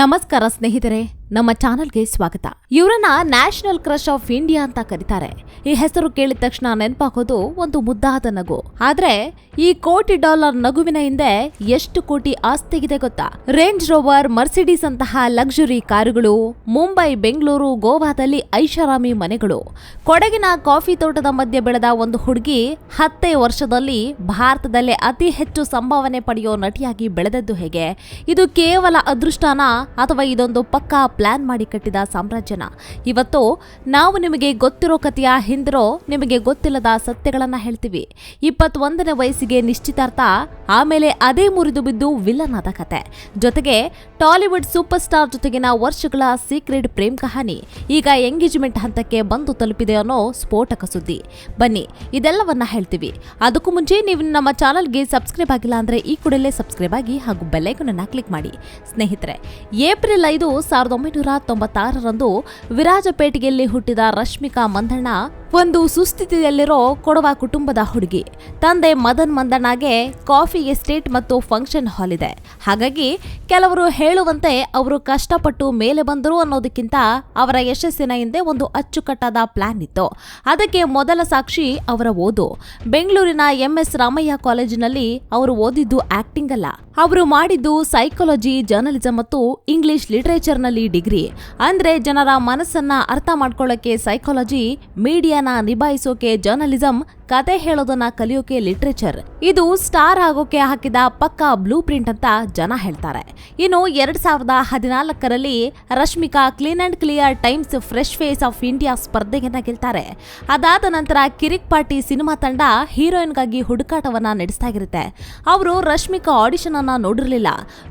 ನಮಸ್ಕಾರ ಸ್ನೇಹಿತರೆ. ನಮ್ಮ ಚಾನಲ್ಗೆ ಸ್ವಾಗತ. ಇವರನ್ನ ನ್ಯಾಷನಲ್ ಕ್ರಶ್ ಆಫ್ ಇಂಡಿಯಾ ಅಂತ ಕರೀತಾರೆ. ಈ ಹೆಸರು ಕೇಳಿದ ತಕ್ಷಣ ನೆನಪಾಗೋದು ಒಂದು ಮುದ್ದಾದ ನಗು. ಆದ್ರೆ, ಈ ಕೋಟಿ ಡಾಲರ್ ನಗುವಿನ ಹಿಂದೆ ಎಷ್ಟು ಕೋಟಿ ಆಸ್ತಿಗಿದೆ ಗೊತ್ತಾ? ರೇಂಜ್ ರೋವರ್, ಮರ್ಸಿಡೀಸ್ ಅಂತಹ ಲಕ್ಸುರಿ ಕಾರುಗಳು, ಮುಂಬೈ, ಬೆಂಗಳೂರು, ಗೋವಾದಲ್ಲಿ ಐಷಾರಾಮಿ ಮನೆಗಳು. ಕೊಡಗಿನ ಕಾಫಿ ತೋಟದ ಮಧ್ಯೆ ಬೆಳೆದ ಒಂದು ಹುಡುಗಿ ಹತ್ತೇ ವರ್ಷದಲ್ಲಿ ಭಾರತದಲ್ಲೇ ಅತಿ ಹೆಚ್ಚು ಸಂಭಾವನೆ ಪಡೆಯೋ ನಟಿಯಾಗಿ ಬೆಳೆದದ್ದು ಹೇಗೆ? ಇದು ಕೇವಲ ಅದೃಷ್ಟಾನ ಅಥವಾ ಇದೊಂದು ಪಕ್ಕಾ ಪ್ಲಾನ್ ಮಾಡಿ ಕಟ್ಟಿದ ಸಾಮ್ರಾಜ್ಯನ. ಇವತ್ತು ನಾವು ನಿಮಗೆ ಗೊತ್ತಿರೋ ಕಥೆಯ ಹಿಂದಿರೋ ನಿಮಗೆ ಗೊತ್ತಿಲ್ಲದ ಸತ್ಯಗಳನ್ನು ಹೇಳ್ತೀವಿ. ಇಪ್ಪತ್ತೊಂದನೇ ವಯಸ್ಸಿಗೆ ನಿಶ್ಚಿತಾರ್ಥ ಆಮೇಲೆ ಅದೇ ಮುರಿದು ಬಿದ್ದು ವಿಲನ್ ಆದ ಕತೆ. ಜೊತೆಗೆ ಟಾಲಿವುಡ್ ಸೂಪರ್ ಸ್ಟಾರ್ ಜೊತೆಗಿನ ವರ್ಷಗಳ ಸೀಕ್ರೆಟ್ ಪ್ರೇಮ್ ಕಹಾನಿ ಈಗ ಎಂಗೇಜ್ಮೆಂಟ್ ಹಂತಕ್ಕೆ ಬಂದು ತಲುಪಿದೆ ಅನ್ನೋ ಸ್ಫೋಟಕ ಸುದ್ದಿ. ಬನ್ನಿ, ಇದೆಲ್ಲವನ್ನ ಹೇಳ್ತೀವಿ. ಅದಕ್ಕೂ ಮುಂಚೆ ನೀವು ನಮ್ಮ ಚಾನಲ್ಗೆ ಸಬ್ಸ್ಕ್ರೈಬ್ ಆಗಿಲ್ಲ ಅಂದ್ರೆ ಈ ಕೂಡಲೇ ಸಬ್ಸ್ಕ್ರೈಬ್ ಆಗಿ ಹಾಗೂ ಬೆಲ್ಲೈಕನ್ನ ಕ್ಲಿಕ್ ಮಾಡಿ. ಸ್ನೇಹಿತರೆ, ಏಪ್ರಿಲ್ ಐದು, ಸಾವಿರದ ಒಂಬೈನೂರ ತೊಂಬತ್ತಾರರಂದು ವಿರಾಜಪೇಟೆಯಲ್ಲಿ ಹುಟ್ಟಿದ ರಶ್ಮಿಕಾ ಮಂದಣ್ಣ ಒಂದು ಸುಸ್ಥಿತಿಯಲ್ಲಿರೋ ಕೊಡವ ಕುಟುಂಬದ ಹುಡುಗಿ. ತಂದೆ ಮದನ್ ಮಂದಣ್ಣಗೆ ಕಾಫಿ ಎಸ್ಟೇಟ್ ಮತ್ತು ಫಂಕ್ಷನ್ ಹಾಲ್ ಇದೆ. ಹಾಗಾಗಿ ಕೆಲವರು ಹೇಳುವಂತೆ ಅವರು ಕಷ್ಟಪಟ್ಟು ಮೇಲೆ ಬಂದರು ಅನ್ನೋದಕ್ಕಿಂತ ಅವರ ಯಶಸ್ಸಿನ ಹಿಂದೆ ಒಂದು ಅಚ್ಚುಕಟ್ಟಾದ ಪ್ಲಾನ್ ಇತ್ತು. ಅದಕ್ಕೆ ಮೊದಲ ಸಾಕ್ಷಿ ಅವರ ಓದು. ಬೆಂಗಳೂರಿನ ಎಂಎಸ್ ರಾಮಯ್ಯ ಕಾಲೇಜಿನಲ್ಲಿ ಅವರು ಓದಿದ್ದು ಆಕ್ಟಿಂಗ್ ಅಲ್ಲ. ಅವರು ಮಾಡಿದ್ದು ಸೈಕಾಲಜಿ, ಜರ್ನಲಿಸಂ ಮತ್ತು ಇಂಗ್ಲಿಷ್ ಲಿಟರೇಚರ್ನಲ್ಲಿ ಡಿಗ್ರಿ. ಅಂದ್ರೆ ಜನರ ಮನಸ್ಸನ್ನ ಅರ್ಥ ಮಾಡ್ಕೊಳ್ಳೋಕೆ psychology Diana Nibaiso K Journalism ಕತೆ ಹೇಳೋದನ್ನ ಕಲಿಯೋಕೆ ಲಿಟ್ರೇಚರ್ ಇದು ಸ್ಟಾರ್ ಆಗೋಕೆ ಹಾಕಿದ ಪಕ್ಕಾ ಬ್ಲೂ ಪ್ರಿಂಟ್ ಅಂತ ಜನ ಹೇಳ್ತಾರೆ. ಇನ್ನು ಎರಡ್ ಸಾವಿರದ ಹದಿನಾಲ್ಕರಲ್ಲಿ Rashmika clean and clear Times fresh face of India ಸ್ಪರ್ಧೆಯನ್ನ ಗೆಲ್ತಾರೆ. ಅದಾದ ನಂತರ ಕಿರಿಕ್ ಪಾರ್ಟಿ ಸಿನಿಮಾ ತಂಡ ಹೀರೋಯಿನ್ಗಾಗಿ ಹುಡುಕಾಟವನ್ನ ನಡೆಸ್ತಾ ಇರುತ್ತೆ ಅವರು ರಶ್ಮಿಕಾ ಆಡಿಷನ್ ಅನ್ನ ನೋಡಿರಲಿಲ್ಲ.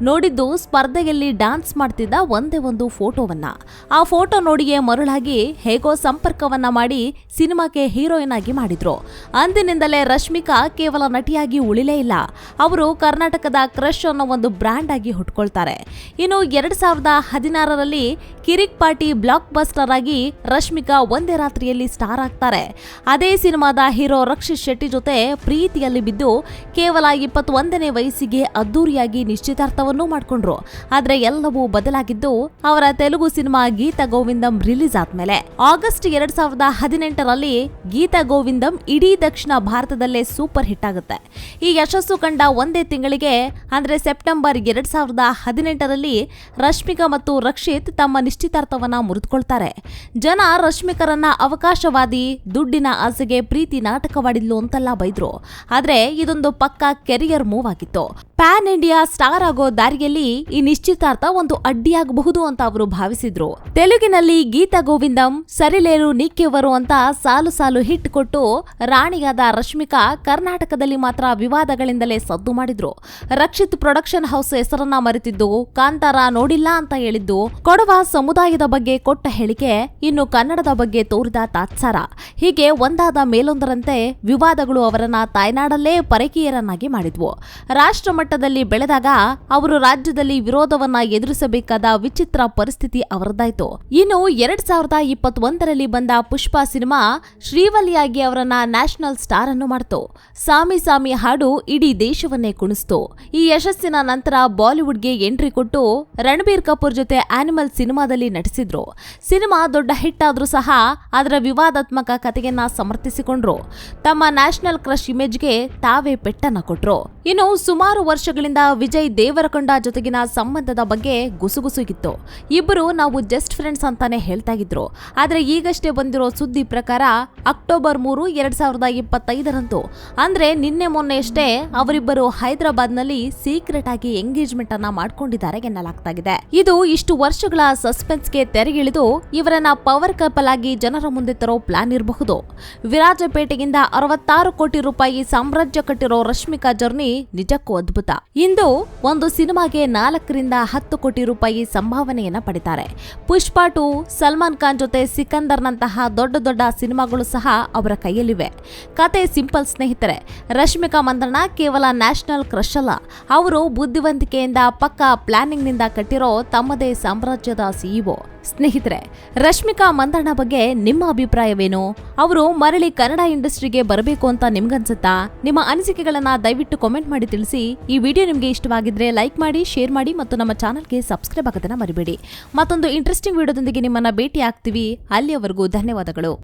ನೋಡಿದ್ದು ಸ್ಪರ್ಧೆಯಲ್ಲಿ ಡಾನ್ಸ್ ಮಾಡ್ತಿದ್ದ ಒಂದೇ ಒಂದು ಫೋಟೋವನ್ನ. ಆ ಫೋಟೋ ನೋಡಿಯೇ ಮರುಳಾಗಿ ಹೇಗೋ ಸಂಪರ್ಕವನ್ನ ಮಾಡಿ ಸಿನಿಮಾಕ್ಕೆ ಹೀರೋಯಿನ್ ಆಗಿ ಮಾಡಿದ್ರು. ಅಂದಿನಿಂದಲೇ ರಶ್ಮಿಕಾ ಕೇವಲ ನಟಿಯಾಗಿ ಉಳಿಲೇ ಇಲ್ಲ. ಅವರು ಕರ್ನಾಟಕದ ಕ್ರಶ್ ಅನ್ನೋ ಒಂದು ಬ್ರ್ಯಾಂಡ್ ಆಗಿ ಹುಟ್ಕೊಳ್ತಾರೆ. ಇನ್ನು ಎರಡ್ ಸಾವಿರದ ಹದಿನಾರರಲ್ಲಿ ಕಿರಿಕ್ ಪಾರ್ಟಿ ಬ್ಲಾಕ್ ಬಸ್ಟರ್ ಆಗಿ ರಶ್ಮಿಕಾ ಒಂದೇ ರಾತ್ರಿಯಲ್ಲಿ ಸ್ಟಾರ್ ಆಗ್ತಾರೆ. ಅದೇ ಸಿನಿಮಾದ ಹೀರೋ ರಕ್ಷಿತ್ ಶೆಟ್ಟಿ ಜೊತೆ ಪ್ರೀತಿಯಲ್ಲಿ ಬಿದ್ದು ಕೇವಲ ಇಪ್ಪತ್ತೊಂದನೇ ವಯಸ್ಸಿಗೆ ಅದ್ದೂರಿಯಾಗಿ ನಿಶ್ಚಿತಾರ್ಥವನ್ನೂ ಮಾಡ್ಕೊಂಡ್ರು. ಆದ್ರೆ ಎಲ್ಲವೂ ಬದಲಾಗಿದ್ದು ಅವರ ತೆಲುಗು ಸಿನಿಮಾ ಗೀತಾ ಗೋವಿಂದಂ ರಿಲೀಸ್ ಆದ್ಮೇಲೆ. ಆಗಸ್ಟ್ ಎರಡ್ ಸಾವಿರದ ಹದಿನೆಂಟರಲ್ಲಿ ಗೀತಾ ಗೋವಿಂದಂ ಇಡೀ ದಕ್ಷಿಣ ಭಾರತದಲ್ಲೇ ಸೂಪರ್ ಹಿಟ್ ಆಗುತ್ತೆ. ಈ ಯಶಸ್ಸು ಕಂಡ ಒಂದೇ ತಿಂಗಳಿಗೆ, ಅಂದ್ರೆ ಸೆಪ್ಟೆಂಬರ್ ಎರಡು ಸಾವಿರದ ಹದಿನೆಂಟರಲ್ಲಿ ರಶ್ಮಿಕಾ ಮತ್ತು ರಕ್ಷಿತ್ ತಮ್ಮ ನಿಶ್ಚಿತಾರ್ಥವನ್ನ ಮುರಿದುಕೊಳ್ತಾರೆ. ಜನ ರಶ್ಮಿಕರನ್ನ ಅವಕಾಶವಾದಿ, ದುಡ್ಡಿನ ಆಸೆಗೆ ಪ್ರೀತಿ ನಾಟಕವಾಡಿದ್ಲು ಅಂತೆಲ್ಲ ಬೈದ್ರು. ಆದ್ರೆ ಇದೊಂದು ಪಕ್ಕಾ ಕೆರಿಯರ್ ಮೂವ್ ಆಗಿತ್ತು. ಪ್ಯಾನ್ ಇಂಡಿಯಾ ಸ್ಟಾರ್ ಆಗೋ ದಾರಿಯಲ್ಲಿ ಈ ನಿಶ್ಚಿತಾರ್ಥ ಒಂದು ಅಡ್ಡಿಯಾಗಬಹುದು ಅಂತ ಅವರು ಭಾವಿಸಿದ್ರು. ತೆಲುಗಿನಲ್ಲಿ ಗೀತಾ ಗೋವಿಂದಂ, ಸರಿಲೇರು ನಿಕ್ಕೆವರು ಅಂತ ಸಾಲು ಸಾಲು ಹಿಟ್ ಕೊಟ್ಟು ರಾಣಿಯಾದ ರಶ್ಮಿಕಾ ಕರ್ನಾಟಕದಲ್ಲಿ ಮಾತ್ರ ವಿವಾದಗಳಿಂದಲೇ ಸದ್ದು ಮಾಡಿದ್ರು. ರಕ್ಷಿತ್ ಪ್ರೊಡಕ್ಷನ್ ಹೌಸ್ ಹೆಸರನ್ನ ಮರೆತಿದ್ದು, ಕಾಂತಾರ ನೋಡಿಲ್ಲ ಅಂತ ಹೇಳಿದ್ದು, ಕೊಡವ ಸಮುದಾಯದ ಬಗ್ಗೆ ಕೊಟ್ಟ ಹೇಳಿಕೆ ಇನ್ನು ಕನ್ನಡದ ಬಗ್ಗೆ ತೋರಿದ ತಾತ್ಸಾರ. ಹೀಗೆ ಒಂದಾದ ಮೇಲೊಂದರಂತೆ ವಿವಾದಗಳು ಅವರನ್ನ ತಾಯ್ನಾಡಲ್ಲೇ ಪರಕೀಯರನ್ನಾಗಿ ಮಾಡಿದ್ವು. ರಾಷ್ಟ್ರ ಮಟ್ಟದಲ್ಲಿ ಬೆಳೆದಾಗ ಅವರು ರಾಜ್ಯದಲ್ಲಿ ವಿರೋಧವನ್ನ ಎದುರಿಸಬೇಕಾದ ವಿಚಿತ್ರ ಪರಿಸ್ಥಿತಿ ಅವರದ್ದಾಯ್ತು. ಇನ್ನು ಎರಡ್ ಸಾವಿರದ ಇಪ್ಪತ್ತೊಂದರಲ್ಲಿ ಬಂದ ಪುಷ್ಪಾ ಸಿನಿಮಾ ಶ್ರೀವಲ್ಲಿಯಾಗಿ ಅವರನ್ನ ಸ್ಟಾರ್ ಅನ್ನು ಮಾಡ್ತು. ಸಾಮಿ ಸಾಮಿ ಹಾಡು ಇಡೀ ದೇಶವನ್ನೇ ಕುಣಿಸ್ತು. ಈ ಯಶಸ್ಸಿನ ನಂತರ ಬಾಲಿವುಡ್ಗೆ ಎಂಟ್ರಿ ಕೊಟ್ಟು ರಣಬೀರ್ ಕಪೂರ್ ಜೊತೆ ಆನಿಮಲ್ ಸಿನಿಮಾದಲ್ಲಿ ನಟಿಸಿದ್ರು. ಸಿನಿಮಾ ದೊಡ್ಡ ಹಿಟ್ ಆದ್ರೂ ಸಹ ಅದರ ವಿವಾದಾತ್ಮಕ ಕಥೆಯನ್ನ ಸಮರ್ಥಿಸಿಕೊಂಡ್ರು. ತಮ್ಮ ನ್ಯಾಷನಲ್ ಕ್ರಶ್ ಇಮೇಜ್ಗೆ ತಾವೇ ಪೆಟ್ಟನ್ನ ಕೊಟ್ರು. ಇನ್ನು ಸುಮಾರು ವರ್ಷಗಳಿಂದ ವಿಜಯ್ ದೇವರಕೊಂಡ ಜೊತೆಗಿನ ಸಂಬಂಧದ ಬಗ್ಗೆ ಗುಸುಗುಸು ಇತ್ತು ಇಬ್ಬರು ನಾವು ಜಸ್ಟ್ ಫ್ರೆಂಡ್ಸ್ ಅಂತಾನೆ ಹೇಳ್ತಾ ಇದ್ರು. ಆದ್ರೆ ಈಗಷ್ಟೇ ಬಂದಿರೋ ಸುದ್ದಿ ಪ್ರಕಾರ ಅಕ್ಟೋಬರ್ ಮೂರು, ಎರಡ್ ಸಾವಿರದ ಇಪ್ಪತ್ತೈದರಂದು. ಅಂದ್ರೆ ನಿನ್ನೆ ಮೊನ್ನೆಯಷ್ಟೇ ಅವರಿಬ್ಬರು ಹೈದರಾಬಾದ್ನಲ್ಲಿ ಸೀಕ್ರೆಟ್ ಆಗಿ ಎಂಗೇಜ್ಮೆಂಟ್ ಅನ್ನ ಮಾಡ್ಕೊಂಡಿದ್ದಾರೆ ಎನ್ನಲಾಗ್ತಾಗಿದೆ. ಇದು ಇಷ್ಟು ವರ್ಷಗಳ ಸಸ್ಪೆನ್ಸ್ಗೆ ತೆರೆಗಿಳಿದು ಇವರನ್ನ ಪವರ್ ಕಪಲ್ ಆಗಿ ಜನರ ಮುಂದೆ ತರೋ ಪ್ಲಾನ್ ಇರಬಹುದು. ವಿರಾಜಪೇಟೆಯಿಂದ ಅರವತ್ತಾರು ಕೋಟಿ ರೂಪಾಯಿ ಸಾಮ್ರಾಜ್ಯ ಕಟ್ಟಿರೋ ರಶ್ಮಿಕಾ ಜರ್ನಿ ನಿಜಕ್ಕೂ ಅದ್ಭುತ. ಇಂದು ಒಂದು ಸಿನಿಮಾಗೆ ನಾಲ್ಕರಿಂದ ಹತ್ತು ಕೋಟಿ ರೂಪಾಯಿ ಸಂಭಾವನೆಯನ್ನ ಪಡಿತಾರೆ. ಪುಷ್ಪ ಟು ಸಲ್ಮಾನ್ ಖಾನ್ ಜೊತೆ ಸಿಕಂದರ್ನಂತಹ ದೊಡ್ಡ ದೊಡ್ಡ ಸಿನಿಮಾಗಳು ಸಹ ಅವರ ಕೈಯಲ್ಲಿವೆ. ಕತೆ ಸಿಂಪಲ್ ಸ್ನೇಹಿತರೆ, ರಶ್ಮಿಕಾ ಮಂದಣ್ಣ ಕೇವಲ ನ್ಯಾಷನಲ್ ಕ್ರಶ್ ಅಲ್ಲ, ಅವರು ಬುದ್ಧಿವಂತಿಕೆಯಿಂದ ಪಕ್ಕ ಪ್ಲಾನಿಂಗ್ನಿಂದ ಕಟ್ಟಿರೋ ತಮ್ಮದೇ ಸಾಮ್ರಾಜ್ಯದ ಸಿಇಒ ಸ್ನೇಹಿತರೆ, ರಶ್ಮಿಕಾ ಮಂದಣ್ಣ ಬಗ್ಗೆ ನಿಮ್ಮ ಅಭಿಪ್ರಾಯವೇನು? ಅವರು ಮರಳಿ ಕನ್ನಡ ಇಂಡಸ್ಟ್ರಿಗೆ ಬರಬೇಕು ಅಂತ ನಿಮ್ಗನ್ಸುತ್ತಾ? ನಿಮ್ಮ ಅನಿಸಿಕೆಗಳನ್ನ ದಯವಿಟ್ಟು ಕಾಮೆಂಟ್ ಮಾಡಿ ತಿಳಿಸಿ. ಈ ವಿಡಿಯೋ ನಿಮಗೆ ಇಷ್ಟವಾಗಿದ್ರೆ ಲೈಕ್ ಮಾಡಿ ಶೇರ್ ಮಾಡಿ ಮತ್ತು ನಮ್ಮ ಚಾನಲ್ಗೆ ಸಬ್ಸ್ಕ್ರೈಬ್ ಆಗೋದನ್ನ ಮರಿಬೇಡಿ. ಮತ್ತೊಂದು ಇಂಟ್ರೆಸ್ಟಿಂಗ್ ವಿಡಿಯೋದೊಂದಿಗೆ ನಿಮ್ಮನ್ನ ಭೇಟಿ ಆಗ್ತೀವಿ ಅಲ್ಲಿಯವರೆಗೂ ಧನ್ಯವಾದಗಳು.